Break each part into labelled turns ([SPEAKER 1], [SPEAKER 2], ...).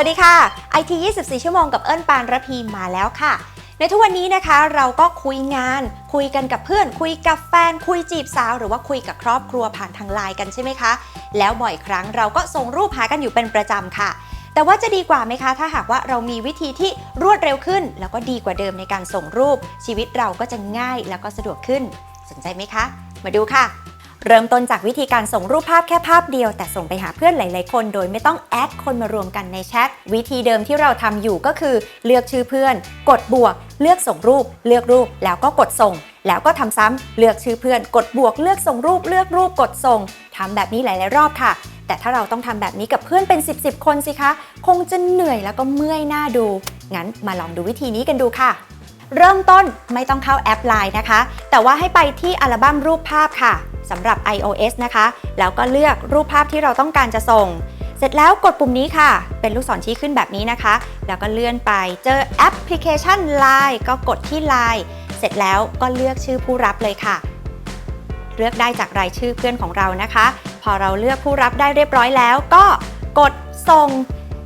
[SPEAKER 1] วัสดีค่ะ IT 24 ชั่วโมงกับเอิญปานระพีมาแล้วค่ะ ในทุกวันนี้นะคะเราก็คุยงาน คุยกันกับเพื่อน คุยกับแฟน คุยจีบสาว หรือว่าคุยกับครอบครัวผ่านทางไลน์กันใช่ไหมคะ แล้วบ่อยครั้งเราก็ส่งรูปหากันอยู่เป็นประจำค่ะ แต่ว่าจะดีกว่าไหมคะ ถ้าหากว่าเรามีวิธีที่รวดเร็วขึ้น แล้วก็ดีกว่าเดิมในการส่งรูป ชีวิตเราก็จะง่ายแล้วก็สะดวกขึ้น สนใจไหมคะ มาดูค่ะ เริ่มต้นจากวิธีการส่งรูปภาพแค่ภาพเดียว แต่ส่งไปหาเพื่อนหลาย ๆ คน โดยไม่ต้องแอดคนมารวมกันในแชทวิธีเดิมที่เราทำอยู่ก็คือ เลือกชื่อเพื่อน กดบวก เลือกส่งรูป เลือกรูปแล้วก็กดส่ง แล้วก็ทำซ้ำเลือกชื่อเพื่อน กดบวก เลือกส่งรูป เลือกรูปกดส่งทำแบบนี้หลาย ๆ รอบค่ะแต่ถ้าเราต้องทำแบบนี้กับเพื่อนเป็น 10บสคนสิคะ คงจะเหนื่อยแล้วก็เมื่อยหน้าดู งั้นมาลองดูวิธีนี้กันดูค่ะ เริ่มต้นไม่ต้องเข้าแอป Line นะคะ แต่ว่าให้ไปที่อัลบั้มรูปภาพค่ะ สำหรับ iOS นะคะ แล้วก็เลือกรูปภาพที่เราต้องการจะส่ง เสร็จแล้วกดปุ่มนี้ค่ะ เป็นลูกศรชี้ขึ้นแบบนี้นะคะ แล้วก็เลื่อนไปเจอแอปพลิเคชัน Line ก็กดที่ Line เสร็จแล้วก็เลือกชื่อผู้รับเลยค่ะ เลือกได้จากรายชื่อเพื่อนของเรานะคะ พอเราเลือกผู้รับได้เรียบร้อยแล้ว ก็กดส่ง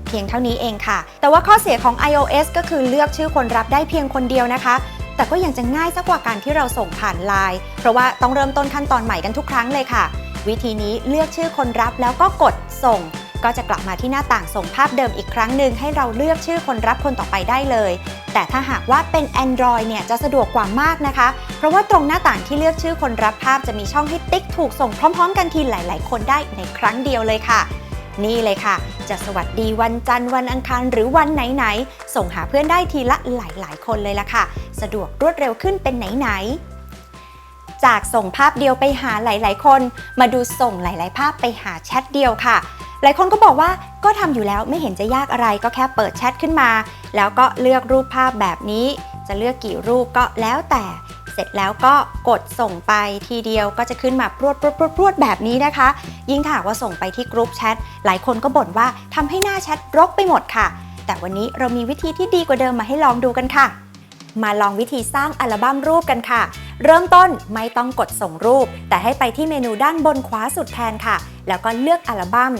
[SPEAKER 1] เพียงเท่านี้เองค่ะ แต่ว่าข้อเสียของ iOS ก็คือเลือกชื่อคนรับได้เพียงคนเดียวนะคะ แต่ก็ยังจะง่ายสักกว่าการที่เราส่งผ่านไลน์เพราะว่าต้องเริ่มต้นขั้นตอนใหม่กันทุกครั้งเลยค่ะ วิธีนี้เลือกชื่อคนรับแล้วก็กดส่ง ก็จะกลับมาที่หน้าต่างส่งภาพเดิมอีกครั้งหนึ่งให้เราเลือกชื่อคนรับคนต่อไปได้เลย แต่ถ้าหากว่าเป็น Android เนี่ยจะสะดวกกว่ามากนะคะ เพราะว่าตรงหน้าต่างที่เลือกชื่อคนรับภาพจะมีช่องให้ติ๊กถูกส่งพร้อม ๆ กันทีหลาย ๆ คนได้ในครั้งเดียวเลยค่ะ นี่เลยค่ะ จะสวัสดีวันจันทร์วันอังคารหรือวันไหนๆ ส่งหาเพื่อนได้ทีละหลายๆ คนเลยล่ะค่ะ สะดวกรวดเร็วขึ้นเป็นไหนๆ จากส่งภาพเดียวไปหาหลาย ๆ คน มาดูส่งหลาย ๆ ภาพไปหาแชทเดียวค่ะ หลายคนก็บอกว่าก็ทำอยู่แล้วไม่เห็นจะยากอะไรก็แค่เปิดแชทขึ้นมา แล้วก็เลือกรูปภาพแบบนี้ จะเลือกกี่รูปก็แล้วแต่ เสร็จแล้วก็กดส่งไปทีเดียวก็จะขึ้นมาพรวดพรวดพรวดพรวดแบบนี้นะคะ ยิ่งถ้าหากว่าส่งไปที่กรุ๊ปแชทหลายคนก็บ่นว่าทำให้หน้าแชทรกไปหมดค่ะ แต่วันนี้เรามีวิธีที่ดีกว่าเดิมมาให้ลองดูกันค่ะ มาลองวิธีสร้างอัลบั้มรูปกันค่ะ เริ่มต้นไม่ต้องกดส่งรูป แต่ให้ไปที่เมนูด้านบนขวาสุดแทนค่ะ แล้วก็เลือกอัลบั้ม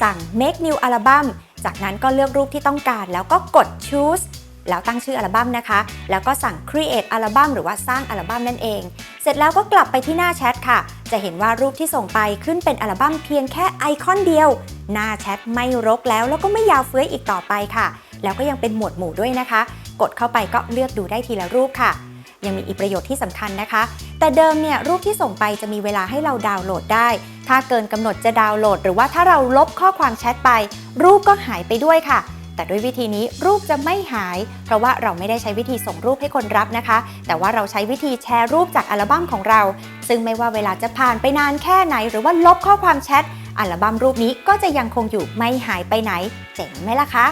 [SPEAKER 1] สั่ง make new album จากนั้นก็เลือกรูปที่ต้องการแล้วก็กด choose แล้วตั้งชื่ออัลบั้มนะคะ แล้วก็สั่ง create อัลบั้มหรือว่าสร้างอัลบั้มนั่นเอง เสร็จแล้วก็กลับไปที่หน้าแชทค่ะ จะเห็นว่ารูปที่ส่งไปขึ้นเป็นอัลบั้มเพียงแค่ไอคอนเดียว หน้าแชทไม่รกแล้วแล้วก็ไม่ยาวเฟื้อยอีกต่อไปค่ะ แล้วก็ยังเป็นหมวดหมู่ด้วยนะคะ กดเข้าไปก็เลือกดูได้ทีละรูปค่ะ ยังมีอีกประโยชน์ที่สำคัญนะคะ แต่เดิมเนี่ยรูปที่ส่งไปจะมีเวลาให้เราดาวน์โหลดได้ ถ้าเกินกำหนดจะดาวน์โหลด หรือว่าถ้าเราลบข้อความแชทไป รูปก็หายไปด้วยค่ะ แต่ด้วยวิธีนี้รูปจะไม่หาย เพราะว่าเราไม่ได้ใช้วิธีส่งรูปให้คนรับนะคะ แต่ว่าเราใช้วิธีแชร์รูปจากอัลบั้มของเรา ซึ่งไม่ว่าเวลาจะผ่านไปนานแค่ไหน หรือว่าลบข้อความแชทอัลบั้มรูปนี้ก็จะยังคงอยู่ไม่หายไปไหน เจ๋งไหมล่ะคะ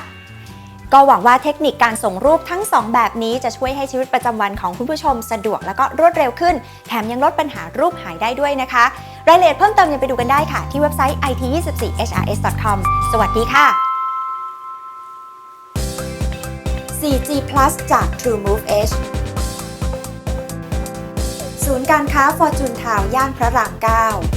[SPEAKER 1] ก็หวังว่าเทคนิคการส่งรูปทั้ง 2 แบบนี้จะช่วยให้ชีวิตประจำวันของคุณผู้ชมสะดวกและก็รวดเร็วขึ้น แถมยังลดปัญหารูปหายได้ด้วยนะคะ รายละเอียดเพิ่มเติมยังไปดูกันได้ค่ะ ที่เว็บไซต์ it24hrs.com สวัสดีค่ะ 4G Plus จาก TrueMove Edge ศูนย์การค้า Fortune Town ย่านพระราม 9